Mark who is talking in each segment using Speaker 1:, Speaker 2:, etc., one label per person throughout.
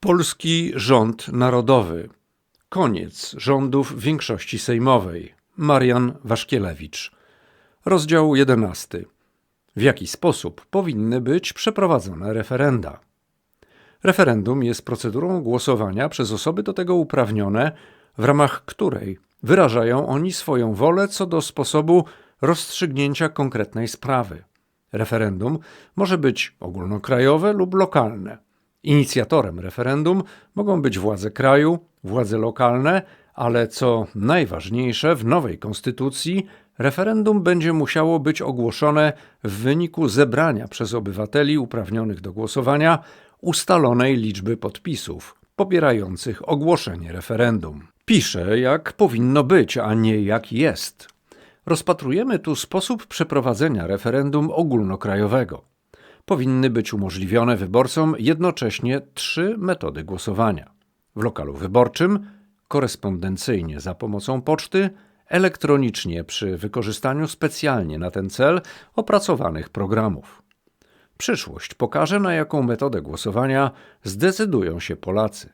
Speaker 1: Polski rząd narodowy. Koniec rządów większości sejmowej. Marian Waszkielewicz. Rozdział 11. W jaki sposób powinny być przeprowadzone referenda? Referendum jest procedurą głosowania przez osoby do tego uprawnione, w ramach której wyrażają oni swoją wolę co do sposobu rozstrzygnięcia konkretnej sprawy. Referendum może być ogólnokrajowe lub lokalne. Inicjatorem referendum mogą być władze kraju, władze lokalne, ale co najważniejsze, w nowej konstytucji referendum będzie musiało być ogłoszone w wyniku zebrania przez obywateli uprawnionych do głosowania ustalonej liczby podpisów popierających ogłoszenie referendum. Pisze, jak powinno być, a nie jak jest. Rozpatrujemy tu sposób przeprowadzenia referendum ogólnokrajowego powinny być umożliwione wyborcom jednocześnie trzy metody głosowania: w lokalu wyborczym, korespondencyjnie za pomocą poczty, elektronicznie przy wykorzystaniu specjalnie na ten cel opracowanych programów. Przyszłość pokaże, na jaką metodę głosowania zdecydują się Polacy.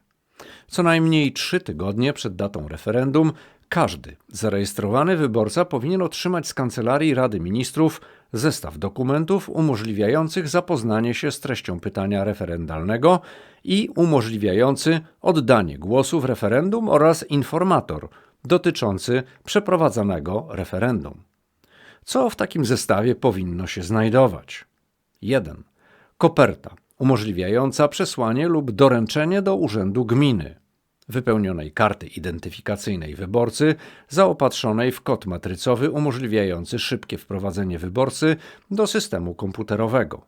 Speaker 1: Co najmniej trzy tygodnie przed datą referendum każdy zarejestrowany wyborca powinien otrzymać z Kancelarii Rady Ministrów zestaw dokumentów umożliwiających zapoznanie się z treścią pytania referendalnego i umożliwiający oddanie głosu w referendum oraz informator dotyczący przeprowadzanego referendum. Co w takim zestawie powinno się znajdować? 1. Koperta umożliwiająca przesłanie lub doręczenie do urzędu gminy wypełnionej karty identyfikacyjnej wyborcy, zaopatrzonej w kod matrycowy umożliwiający szybkie wprowadzenie wyborcy do systemu komputerowego.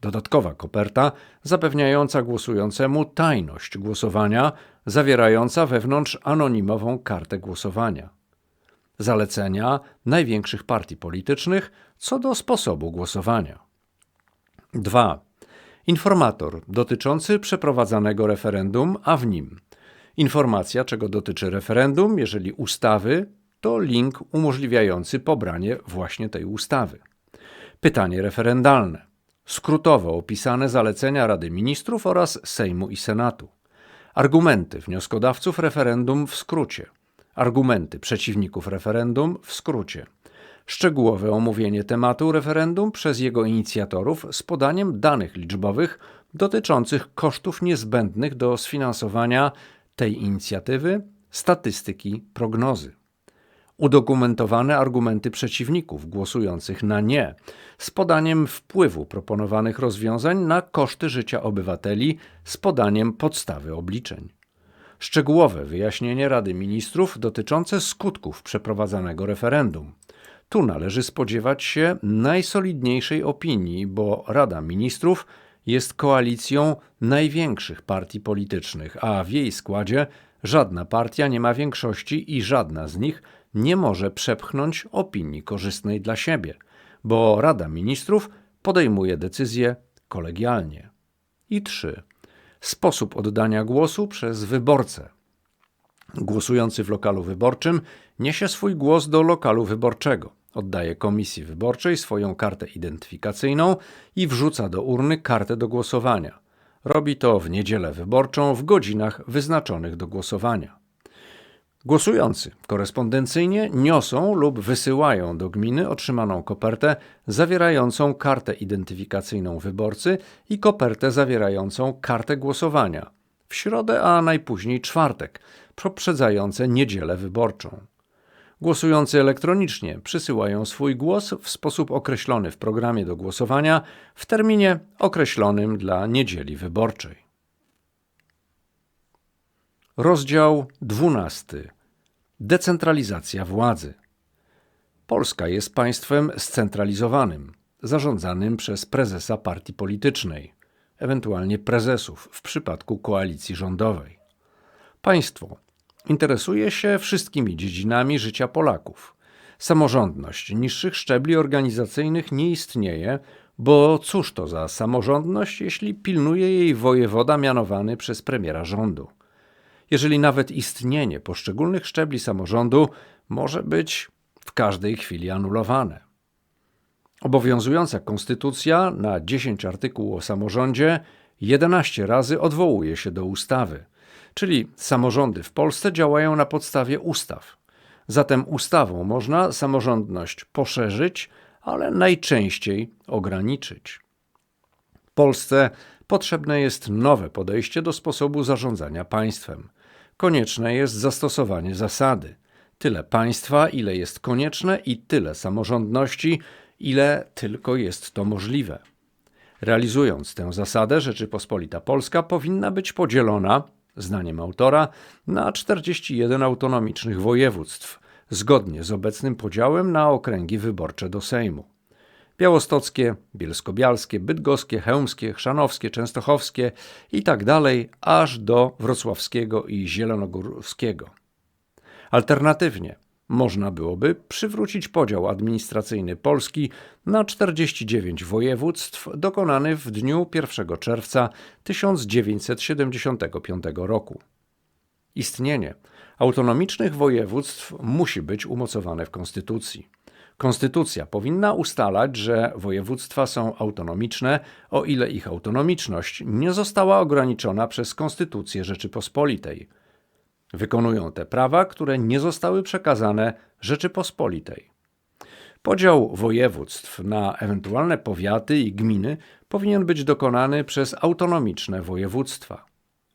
Speaker 1: Dodatkowa koperta zapewniająca głosującemu tajność głosowania, zawierająca wewnątrz anonimową kartę głosowania. Zalecenia największych partii politycznych co do sposobu głosowania. 2. Informator dotyczący przeprowadzanego referendum, a w nim Informacja, czego dotyczy referendum, jeżeli ustawy, to link umożliwiający pobranie właśnie tej ustawy. Pytanie referendalne. Skrótowo opisane zalecenia Rady Ministrów oraz Sejmu i Senatu. Argumenty wnioskodawców referendum w skrócie. Argumenty przeciwników referendum w skrócie. Szczegółowe omówienie tematu referendum przez jego inicjatorów z podaniem danych liczbowych dotyczących kosztów niezbędnych do sfinansowania tej inicjatywy statystyki prognozy. Udokumentowane argumenty przeciwników głosujących na nie z podaniem wpływu proponowanych rozwiązań na koszty życia obywateli z podaniem podstawy obliczeń. Szczegółowe wyjaśnienie Rady Ministrów dotyczące skutków przeprowadzanego referendum. Tu należy spodziewać się najsolidniejszej opinii, bo Rada Ministrów jest koalicją największych partii politycznych, a w jej składzie żadna partia nie ma większości i żadna z nich nie może przepchnąć opinii korzystnej dla siebie, bo Rada Ministrów podejmuje decyzje kolegialnie. I trzy. Sposób oddania głosu przez wyborcę. Głosujący w lokalu wyborczym niesie swój głos do lokalu wyborczego Oddaje komisji wyborczej swoją kartę identyfikacyjną i wrzuca do urny kartę do głosowania. Robi to w niedzielę wyborczą w godzinach wyznaczonych do głosowania. Głosujący korespondencyjnie niosą lub wysyłają do gminy otrzymaną kopertę zawierającą kartę identyfikacyjną wyborcy i kopertę zawierającą kartę głosowania w środę, a najpóźniej czwartek, poprzedzające niedzielę wyborczą. Głosujący elektronicznie przysyłają swój głos w sposób określony w programie do głosowania w terminie określonym dla niedzieli wyborczej. Rozdział 12. Decentralizacja władzy. Polska jest państwem scentralizowanym, zarządzanym przez prezesa partii politycznej, ewentualnie prezesów w przypadku koalicji rządowej. Państwo Interesuje się wszystkimi dziedzinami życia Polaków. Samorządność niższych szczebli organizacyjnych nie istnieje, bo cóż to za samorządność, jeśli pilnuje jej wojewoda mianowany przez premiera rządu? Jeżeli nawet istnienie poszczególnych szczebli samorządu może być w każdej chwili anulowane. Obowiązująca konstytucja na 10 artykułów o samorządzie 11 razy odwołuje się do ustawy, czyli samorządy w Polsce działają na podstawie ustaw. Zatem ustawą można samorządność poszerzyć, ale najczęściej ograniczyć. Polsce potrzebne jest nowe podejście do sposobu zarządzania państwem. Konieczne jest zastosowanie zasady: tyle państwa, ile jest konieczne, i tyle samorządności, ile tylko jest to możliwe. Realizując tę zasadę, Rzeczypospolita Polska powinna być podzielona, zdaniem autora, na 41 autonomicznych województw, zgodnie z obecnym podziałem na okręgi wyborcze do Sejmu. Białostockie, bielsko-bialskie, bydgoskie, chełmskie, chrzanowskie, częstochowskie i tak dalej, aż do wrocławskiego i zielonogórskiego. Alternatywnie można byłoby przywrócić podział administracyjny Polski na 49 województw dokonany w dniu 1 czerwca 1975 roku. Istnienie autonomicznych województw musi być umocowane w Konstytucji. Konstytucja powinna ustalać, że województwa są autonomiczne, o ile ich autonomiczność nie została ograniczona przez Konstytucję Rzeczypospolitej. Wykonują te prawa, które nie zostały przekazane Rzeczypospolitej. Podział województw na ewentualne powiaty i gminy powinien być dokonany przez autonomiczne województwa.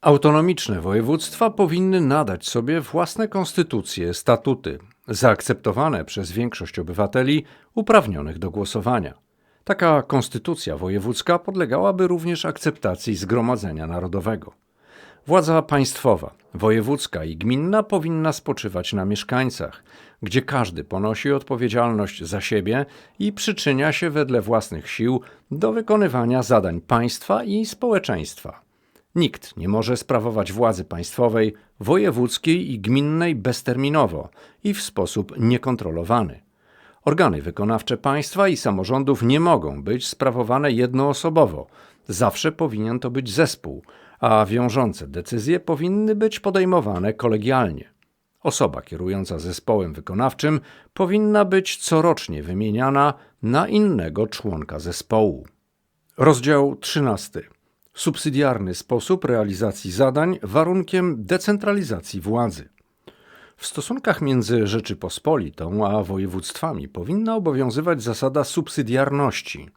Speaker 1: Autonomiczne województwa powinny nadać sobie własne konstytucje, statuty, zaakceptowane przez większość obywateli uprawnionych do głosowania. Taka konstytucja wojewódzka podlegałaby również akceptacji Zgromadzenia Narodowego. Władza państwowa, wojewódzka i gminna powinna spoczywać na mieszkańcach, gdzie każdy ponosi odpowiedzialność za siebie i przyczynia się wedle własnych sił do wykonywania zadań państwa i społeczeństwa. Nikt nie może sprawować władzy państwowej, wojewódzkiej i gminnej bezterminowo i w sposób niekontrolowany. Organy wykonawcze państwa i samorządów nie mogą być sprawowane jednoosobowo. Zawsze powinien to być zespół, a wiążące decyzje powinny być podejmowane kolegialnie. Osoba kierująca zespołem wykonawczym powinna być corocznie wymieniana na innego członka zespołu. Rozdział 13 subsydiarny sposób realizacji zadań warunkiem decentralizacji władzy. W stosunkach między Rzeczypospolitą a województwami powinna obowiązywać zasada subsydiarności.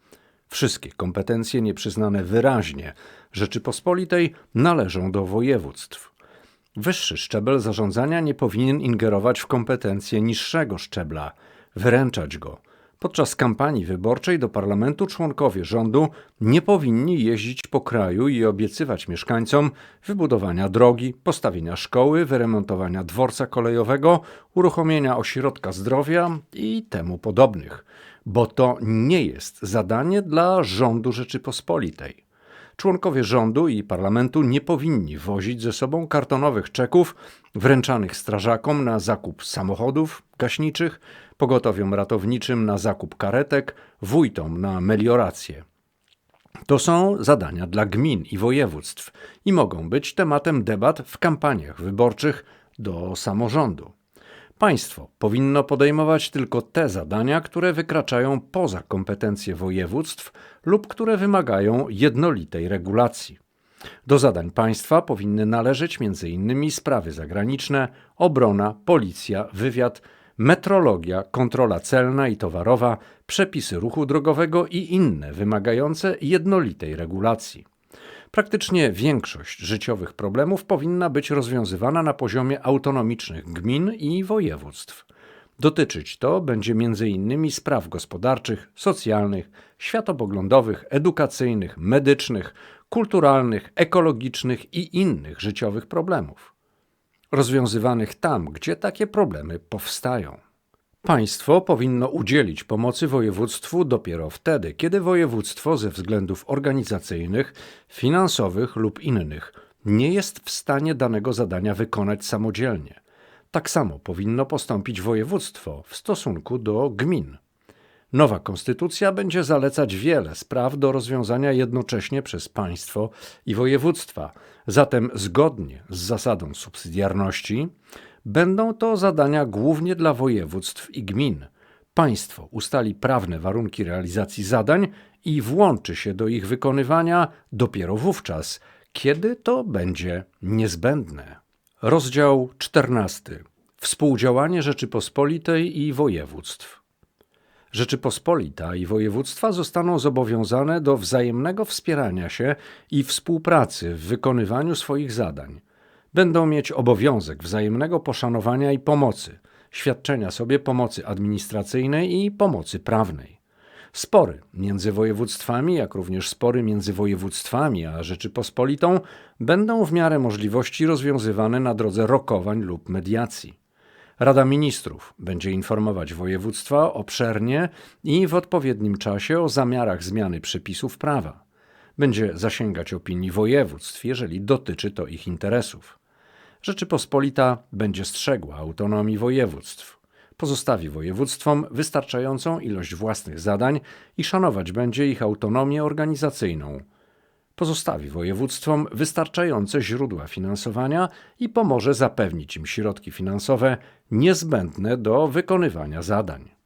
Speaker 1: Wszystkie kompetencje nieprzyznane wyraźnie Rzeczypospolitej należą do województw. Wyższy szczebel zarządzania nie powinien ingerować w kompetencje niższego szczebla, wyręczać go – Podczas kampanii wyborczej do parlamentu członkowie rządu nie powinni jeździć po kraju i obiecywać mieszkańcom wybudowania drogi, postawienia szkoły, wyremontowania dworca kolejowego, uruchomienia ośrodka zdrowia i temu podobnych, bo to nie jest zadanie dla rządu Rzeczypospolitej. Członkowie rządu i parlamentu nie powinni wozić ze sobą kartonowych czeków wręczanych strażakom na zakup samochodów gaśniczych, pogotowiom ratowniczym na zakup karetek, wójtom na meliorację. To są zadania dla gmin i województw i mogą być tematem debat w kampaniach wyborczych do samorządu. Państwo powinno podejmować tylko te zadania, które wykraczają poza kompetencje województw lub które wymagają jednolitej regulacji. Do zadań państwa powinny należeć m.in. sprawy zagraniczne, obrona, policja, wywiad, metrologia, kontrola celna i towarowa, przepisy ruchu drogowego i inne wymagające jednolitej regulacji. Praktycznie większość życiowych problemów powinna być rozwiązywana na poziomie autonomicznych gmin i województw. Dotyczyć to będzie m.in. spraw gospodarczych, socjalnych, światopoglądowych, edukacyjnych, medycznych, kulturalnych, ekologicznych i innych życiowych problemów. Rozwiązywanych tam, gdzie takie problemy powstają. Państwo powinno udzielić pomocy województwu dopiero wtedy, kiedy województwo ze względów organizacyjnych, finansowych lub innych nie jest w stanie danego zadania wykonać samodzielnie. Tak samo powinno postąpić województwo w stosunku do gmin. Nowa konstytucja będzie zalecać wiele spraw do rozwiązania jednocześnie przez państwo i województwa, zatem zgodnie z zasadą subsydiarności Będą to zadania głównie dla województw i gmin. Państwo ustali prawne warunki realizacji zadań i włączy się do ich wykonywania dopiero wówczas, kiedy to będzie niezbędne. Rozdział 14. Współdziałanie Rzeczypospolitej i województw. Rzeczypospolita i województwa zostaną zobowiązane do wzajemnego wspierania się i współpracy w wykonywaniu swoich zadań. Będą mieć obowiązek wzajemnego poszanowania i pomocy, świadczenia sobie pomocy administracyjnej i pomocy prawnej. Spory między województwami, jak również spory między województwami a Rzeczypospolitą będą w miarę możliwości rozwiązywane na drodze rokowań lub mediacji. Rada Ministrów będzie informować województwa obszernie i w odpowiednim czasie o zamiarach zmiany przepisów prawa. Będzie zasięgać opinii województw, jeżeli dotyczy to ich interesów. Rzeczypospolita będzie strzegła autonomii województw. Pozostawi województwom wystarczającą ilość własnych zadań i szanować będzie ich autonomię organizacyjną. Pozostawi województwom wystarczające źródła finansowania i pomoże zapewnić im środki finansowe niezbędne do wykonywania zadań.